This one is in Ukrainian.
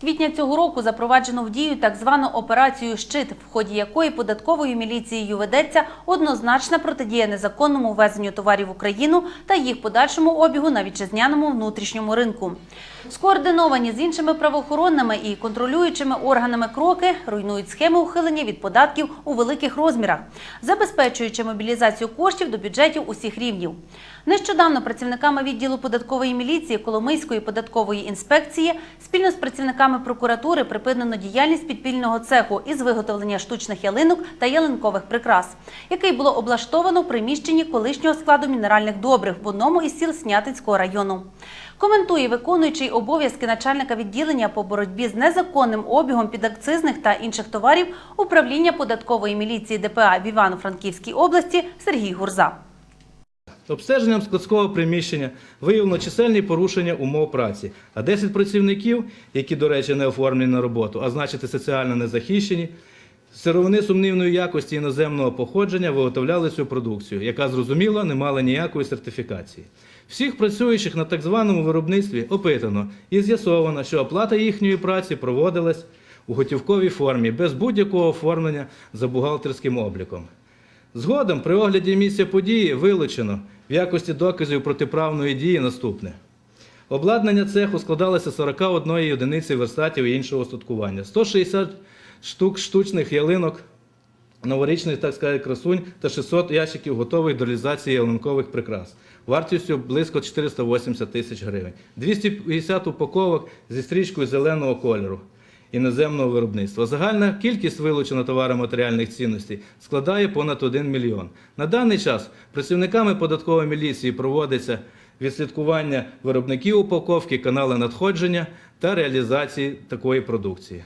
квітня цього року запроваджено в дію так звану операцію Щит, в ході якої податковою міліцією ведеться однозначна протидія незаконному ввезенню товарів в Україну та їх подальшому обігу на вітчизняному внутрішньому ринку. Скоординовані з іншими правоохоронними і контролюючими органами кроки руйнують схеми ухилення від податків у великих розмірах, забезпечуючи мобілізацію коштів до бюджетів усіх рівнів. Нещодавно працівниками відділу податкової міліції Коломийської податкової інспекції спільно з працівниками прокуратури припинено діяльність підпільного цеху із виготовлення штучних ялинок та ялинкових прикрас, який було облаштовано в приміщенні колишнього складу мінеральних добрив в одному із сіл Снятинського району. Коментує виконуючий обов'язки начальника відділення по боротьбі з незаконним обігом підакцизних та інших товарів управління податкової міліції ДПА в Івано-Франківській області Сергій Гурза. Обстеженням складського приміщення виявлено чисельні порушення умов праці, а 10 працівників, які, до речі, не оформлені на роботу, а значить соціально незахищені, сировини сумнівної якості іноземного походження виготовляли цю продукцію, яка зрозуміло не мала ніякої сертифікації. Всіх працюючих на так званому виробництві опитано і з'ясовано, що оплата їхньої праці проводилась у готівковій формі без будь-якого оформлення за бухгалтерським обліком. Згодом при огляді місця події вилучено в якості доказів протиправної дії наступне. Обладнання цеху складалося 41 одиниці верстатів і іншого устаткування, 160 штук штучних ялинок, новорічних, так сказати, красунь та 600 ящиків готових до реалізації ялинкових прикрас. Вартістю близько 480 тисяч гривень, 250 упаковок зі стрічкою зеленого кольору іноземного виробництва. Загальна кількість вилученого товароматеріальних цінностей складає понад 1 мільйон. На даний час працівниками податкової міліції проводиться відслідкування виробників упаковки, канали надходження та реалізації такої продукції.